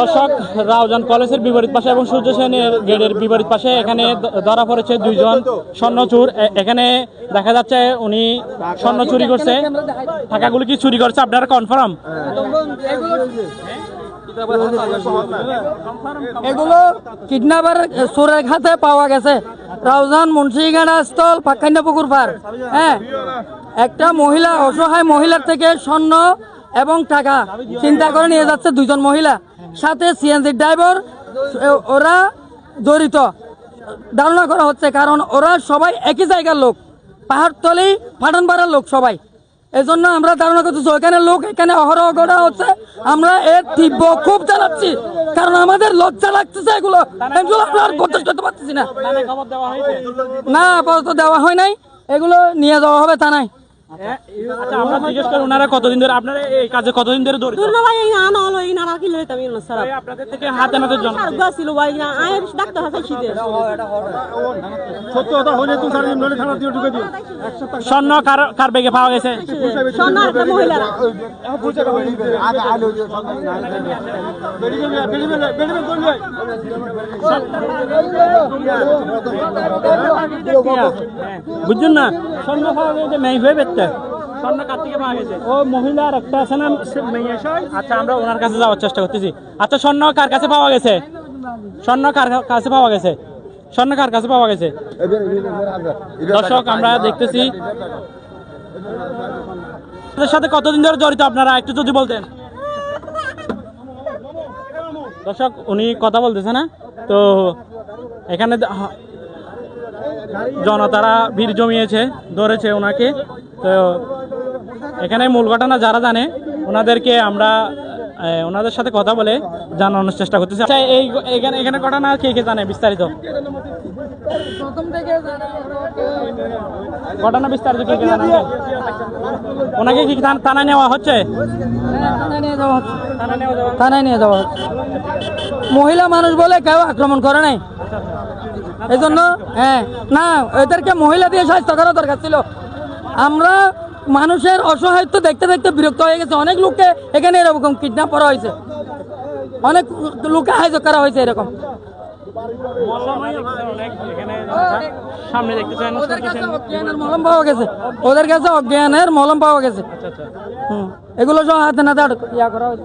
দর্শক, রাউজান কলেজের বিপরীত পাশে এবং সূর্য সেনের গেটের বিপরীত পাশে এখানে ধরা পড়েছে দুইজন স্বর্ণচুর। এখানে দেখা যাচ্ছে উনি স্বর্ণ চুরি করছে। টাকাগুলো কি চুরি করছে? আপনারা কনফার্ম এগুলো কিডন্যাপার চোরের খাতে পাওয়া গেছে। রাউজান মুন্সিগানা স্থল পাখান্না পুকুর পার। হ্যাঁ একটা মহিলা, অসহায় মহিলার থেকে স্বর্ণ এবং টাকা চিন্তা করে নিয়ে যাচ্ছে দুজন মহিলা। সাথে সিএনজি ড্রাইভার ওরা জড়িত। ধারণা করা হচ্ছে কারণ ওরা সবাই একই জায়গার লোক। পাহাড়তলি ফাটানপাড়ার লোক সবাই। এই জন্য আমরা ধারণা করতেছি ওখানে লোক এখানে অহরহ গড়া হচ্ছে। আমরা এর তীব্র খুব জানাচ্ছি। কারণ আমাদের লজ্জা লাগতেছে এগুলো। এগুলো আমরা আর বরদাস্ত করতে পারতেছি না। না আপাতত দেওয়া হয় নাই। এগুলো নিয়ে যাওয়া হবে তা নাই আচ্ছা আমরা জিজ্ঞেস করি ওনারা কতদিন ধরে আপনারা এই কাজে কতদিন ধরে ধরে ভাই এই না হলো এই নানা আপনাদের থেকে হাতে জন ভাই না ডাক্তার স্বর্ণ কার পাওয়া গেছে? সোনার একটা মহিলারা। বুঝছেন না? স্বর্ণ পাওয়া গেছে মেয়ে হয়ে বেচতে স্বর্ণ কার থেকে পাওয়া গেছে। ও মহিলার একটা আছে না আচ্ছা আমরা ওনার কাছে যাওয়ার চেষ্টা করতেছি। আচ্ছা স্বর্ণ কার কাছে পাওয়া গেছে? স্বর্ণ কার কাছে পাওয়া গেছে? স্বর্ণ কার কাছে পাওয়া গেছে? দর্শক আমরা দেখতেছি। সাথে কতদিন ধরে জড়িত আপনারা? একটু যদি বলতেন। দর্শক উনি কথা বলতেছে না। তো এখানে জনতারা ভিড় জমিয়েছে ধরেছে ওনাকে। তো এখানে মূল ঘটনা যারা জানে, ওনাদেরকে আমরা ওনাদের সাথে কথা বলে জানানোর চেষ্টা করতেছি। আচ্ছা এই এখানে এখানে ঘটনা কে কে জানে বিস্তারিত? ঘটনা বিস্তারিত কে কে জানে ওনাকে কি থান- থানায় নেওয়া হচ্ছে? থানায় নিয়ে যাওয়া মহিলা মানুষ বলে কেউ আক্রমণ করে নাই। এই জন্য হ্যাঁ না, এদেরকে মহিলা দিয়ে সাহায্য করা দরকার ছিল। আমরা মানুষের অসহায়ত্ব দেখতে দেখতে বিরক্ত হয়ে গেছে। অনেক লোককে এখানে এরকম কিডন্যাপ করা হয়েছে। অনেক লোককে হাইজ করা হয়েছে এরকম। মলম পাওয়া গেছে। ওদের কাছে অজ্ঞানের মলম পাওয়া গেছে। আচ্ছা আচ্ছা। এগুলো সব হাতে নাতে ইয়া করা হয়েছে।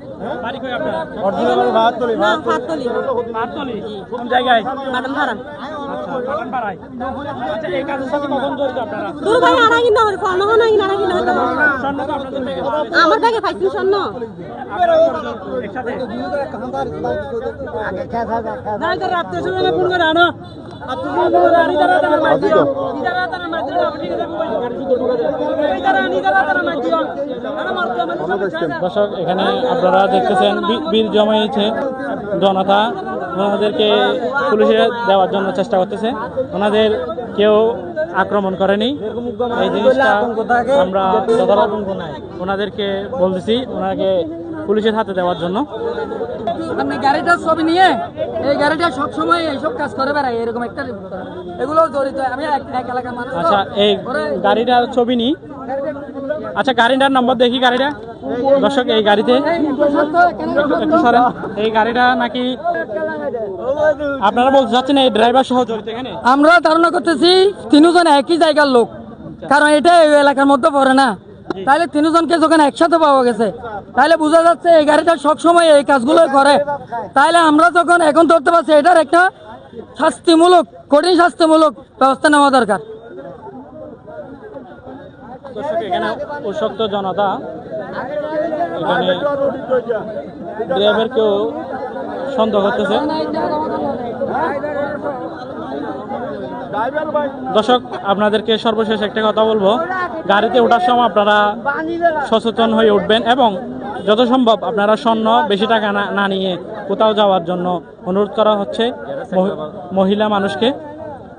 জায়গায়? ধরান আচ্ছা আচ্ছা। আমার ব্যাগে পাইছি স্বর্ণ। দর্শক এখানে আপনারা দেখতেছেন বীর জমাইছে জনতা। ওনাদেরকে পুলিশে দেওয়ার জন্য চেষ্টা করতেছে। ওনাদের কেউ আক্রমণ করেনি। এই জিনিসটা আমরা ওনাদেরকে বলতেছি ওনাকে পুলিশের হাতে দেওয়ার জন্য। আপনি গাড়িটার ছবি নিয়ে এই গাড়িটা সবসময় এইসব কাজ করে বেড়ায় এরকম একটা এগুলো জড়িত আমি এক এলাকার মানুষ আচ্ছা এই গাড়িটার ছবি নি আচ্ছা গাড়িটার নম্বর দেখি গাড়িটা। দর্শক, এই গাড়িতে এই গাড়িটা নাকি আপনারা বলতে চাচ্ছেন এই ড্রাইভার সহ জড়িত আমরা ধারণা করতেছি তিনজন একই জায়গার লোক। কারণ এটা এই এলাকার মধ্যে পড়ে না। তাহলে তিনজনকে যখন একসাথে পাওয়া গেছে, তাহলে বোঝা যাচ্ছে এই গাড়িটা সবসময় এই কাজগুলো করে। তাহলে আমরা যখন এখন ধরতে পারছি, এটার একটা শাস্তিমূলক, কঠিন শাস্তিমূলক ব্যবস্থা নেওয়া দরকার। দর্শক, এখানে উৎসক্ত জনতা, এখানে ড্রাইভারকেও সন্দেহ করতেছে। দর্শক, আপনাদেরকে সর্বশেষ একটা কথা বলব। গাড়িতে ওঠার সময় আপনারা সচেতন হয়ে উঠবেন এবং যত সম্ভব আপনারা স্বর্ণ, বেশি টাকা না নিয়ে কোথাও যাওয়ার জন্য অনুরোধ করা হচ্ছে। মহি- মহিলা মানুষকে।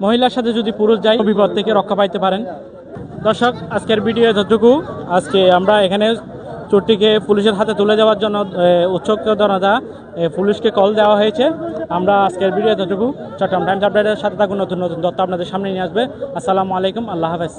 মহিলার সাথে যদি পুরুষ যায় বিপদ থেকে রক্ষা পাইতে পারেন। দর্শক, আজকের ভিডিও যতটুকু আজকে আমরা এখানে চোরটিকে পুলিশের হাতে তুলে যাওয়ার জন্য উচ্চকদনতা পুলিশকে কল দেওয়া হয়েছে। আমরা আজকের ভিডিও এতটুকু। চট্টগ্রাম টাইমস আপডেটের সাথে থাকুন, নতুন নতুন তথ্য আপনাদের সামনে নিয়ে আসবে। আসসালামু আলাইকুম, আল্লাহ হাফেজ।